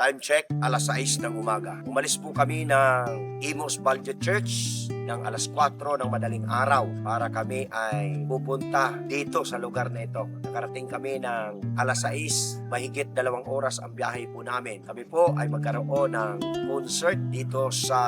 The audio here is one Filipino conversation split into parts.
Time check, alas 6 ng umaga. Umalis po kami ng Imos Balde Church ng alas 4 ng madaling araw para kami ay pupunta dito sa lugar na ito. Nakarating kami ng alas 6, mahigit dalawang oras ang biyahe po namin. Kami po ay magkaroon ng concert dito sa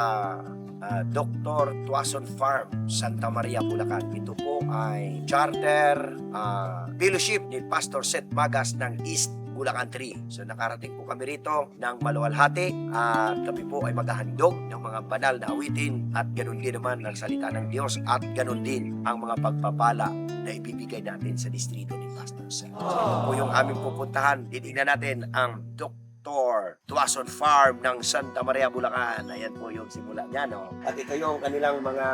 ah, Dr. Tuason Farm, Santa Maria, Bulacan. Ito po ay charter ah, fellowship ni Pastor Seth Magas ng East Bulacan 3. So nakarating po kami rito ng maluwalhati at kami po ay maghahandog ng mga banal na awitin at ganun din naman ng salita ng Diyos at ganun din ang mga pagpapala na ibibigay natin sa distrito ni Pastor Seth. So po yung aming pupuntahan. Titignan natin ang Dr. Tuason Farm ng Santa Maria, Bulacan. Ayan po yung simula niya, no? At ito yung kanilang mga,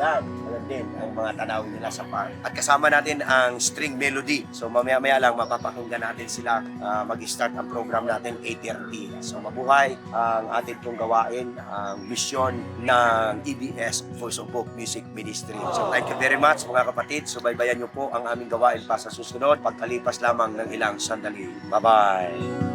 yan, ayan din, ang mga tanawin nila sa farm. At kasama natin ang string melody. So mamaya-maya lang mapapakinggan natin sila ah, mag-start ang program natin 8.30. So mabuhay ang ating pong gawain, ang mission ng EBS Voice of Hope Music Ministry. So thank you very much mga kapatid. Subaybayan niyo po ang aming gawain pa sa susunod pagkalipas lamang ng ilang sandali. Bye-bye!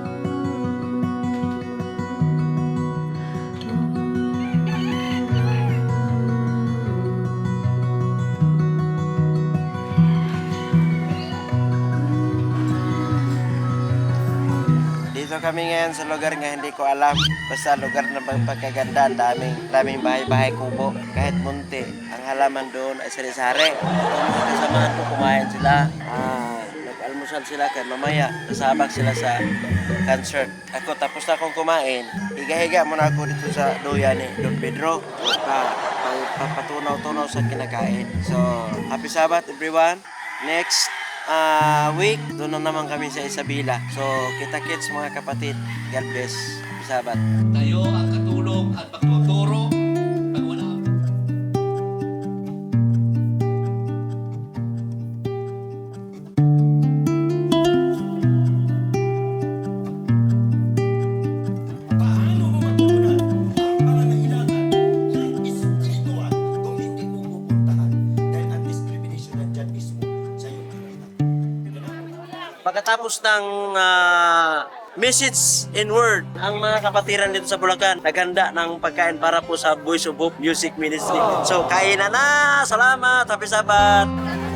Kami ngayon sa lugar nga hindi ko alam. Basta lugar na bang pagkaganda, daming, daming bahay-bahay kubo. Kahit munti, ang halaman doon ay sari-sari. Mga kasamahan kumain sila. Ah, nag-almusal sila kay mamaya. Sasabak sila sa concert. Ako tapos na akong kumain. Higa-higa muna ako dito sa duya ni Don Pedro. Pa, pa, papatunaw-tunaw sa kinakain. So, happy Sabbath everyone. Next ah week, doon na naman kami sa Isabela. So, kita-kits mga kapatid. God bless. Sabbath. Tayo ang katulong at pagtuturo Pagkatapos ng ah, message in word, ang mga kapatiran dito sa Bulacan, naghanda ng pagkain para po sa Voice of Hope Music Ministry. So, kain na na! Salamat! Happy Sabbath!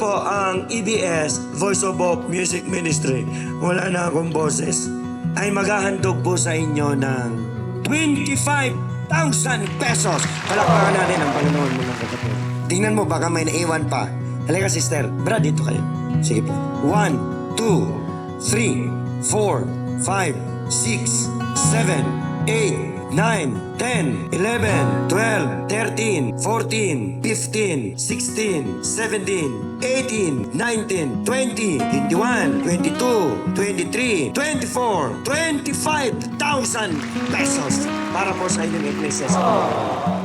Po, ang EBS, Voice of Hope Music Ministry, wala na akong boses, ay maghahandog po sa inyo ng 25,000 pesos. Palakpakan natin ang Panginoon mo ng kapatid. Tingnan mo, baka may naiwan pa. Halika sister, Brad, dito kayo. Sige po. 1, 2, 3, 4, 5, 6, 7, 8, 9, 10, 11, 12, 13, 14, 15, 16, 17, 18, 19, 20, 21, 22, 23, 24, 25,000 pesos para po sa inyong iglesia. Hey!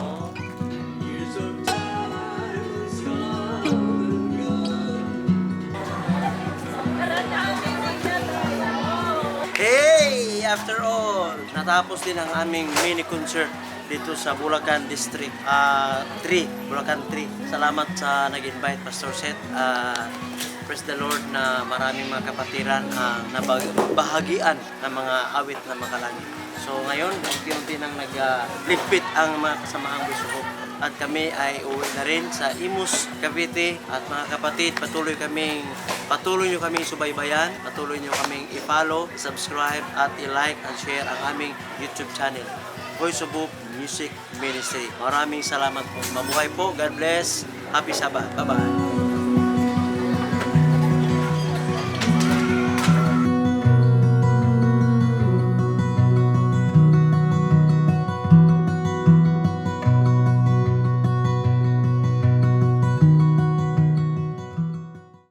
Natapos din ang aming mini concert dito sa Bulacan District ah 3, Bulacan 3. Salamat sa nag-invite Pastor Seth. Ah, praise the Lord na maraming mga kapatiran ang nabahagian ng mga awit na makalangit. So ngayon, unti-unti nang nagligpit ang mga kasamahang gusto at kami ay uwi na rin sa Imus, Cavite at mga kapatid, patuloy kaming patuloy nyo kaming subaybayan, patuloy nyo kaming i-follow, subscribe at i-like and share ang aming YouTube channel. Voice of Hope Music Ministry. Maraming salamat po. Mabuhay po. God bless. Happy Sabbath. Bye-bye.